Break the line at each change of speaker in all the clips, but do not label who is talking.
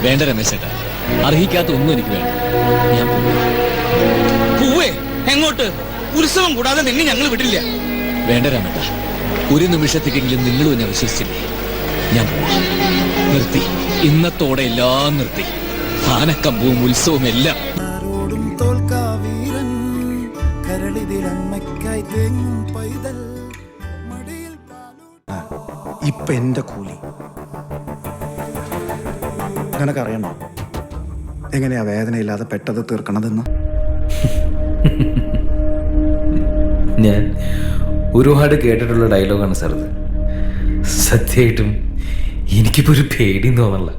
വേണ്ട രമേശേട്ടാ അർഹിക്കാത്ത ഒന്നും എനിക്ക് വേണ്ട. ഞാൻ പോവാ.
എങ്ങോട്ട്? ഉത്സവം കൂടാതെ നിന്നെ ഞങ്ങൾ വിടില്ല.
വേണ്ട രാമേട്ട. ഒരു നിമിഷത്തേക്കെങ്കിലും നിങ്ങളും എന്നെ വിശ്വസിച്ചില്ലേ? ഞാൻ പോവാ. നിർത്തി. ഇന്നത്തോടെ എല്ലാം നിർത്തി. ആനക്കമ്പവും ഉത്സവവും എല്ലാം.
ആരോടും തോൽക്കാവീരൻ. കരളിതിലമ്മയ്ക്കായി തേങ്ങും പൈതൽ. മടിയിൽ പാലൂ
ഇപ്പൊ എന്റെ കൂലി. നിനക്കറിയണോ എങ്ങനെയാ വേദനയില്ലാതെ പെട്ടത് തീർക്കണതെന്ന്?
ഞാൻ ഒരുപാട് കേട്ടിട്ടുള്ള ഡയലോഗാണ് സാർ ഇത്. സത്യമായിട്ടും എനിക്കിപ്പോ ഒരു പേടിയും തോന്നല്ല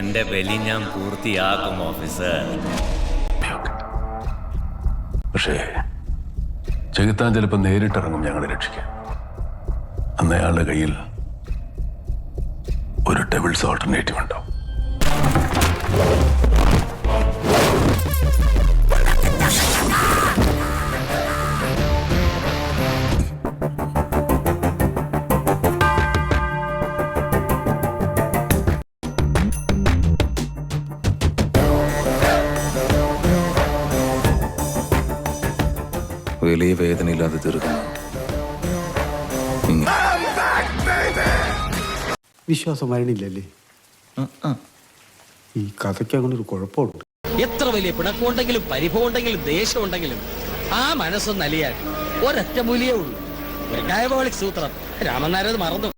എന്റെ ബലി ഞാൻ പൂർത്തിയാക്കും ഓഫീസർ.
പക്ഷേ ചെകുത്താൻ ചിലപ്പോൾ നേരിട്ടിറങ്ങും ഞങ്ങളെ രക്ഷിക്കാൻ. അന്ന് അയാളുടെ കയ്യിൽ ഒരു ടെബിൾസ് ഓൾട്ടർനേറ്റീവ് ഉണ്ടാവും
വലിയ വേദനയില്ലാതെ തീർക്കുന്നു.
വിശ്വാസം വരണില്ലല്ലേ? ഈ കഥയ്ക്ക് അങ്ങനെ ഒരു കുഴപ്പമുണ്ട്.
എത്ര വലിയ പിണക്കമുണ്ടെങ്കിലും പരിഭവമുണ്ടെങ്കിലും ദേഷ്യമുണ്ടെങ്കിലും ആ മനസ്സൊന്ന് അലിയാൻ ഒരൊറ്റ മൂലിയേ ഉള്ളൂ. ഒരു ഡയബോളിക് സൂത്രം. രാമനാരത് മറന്നു.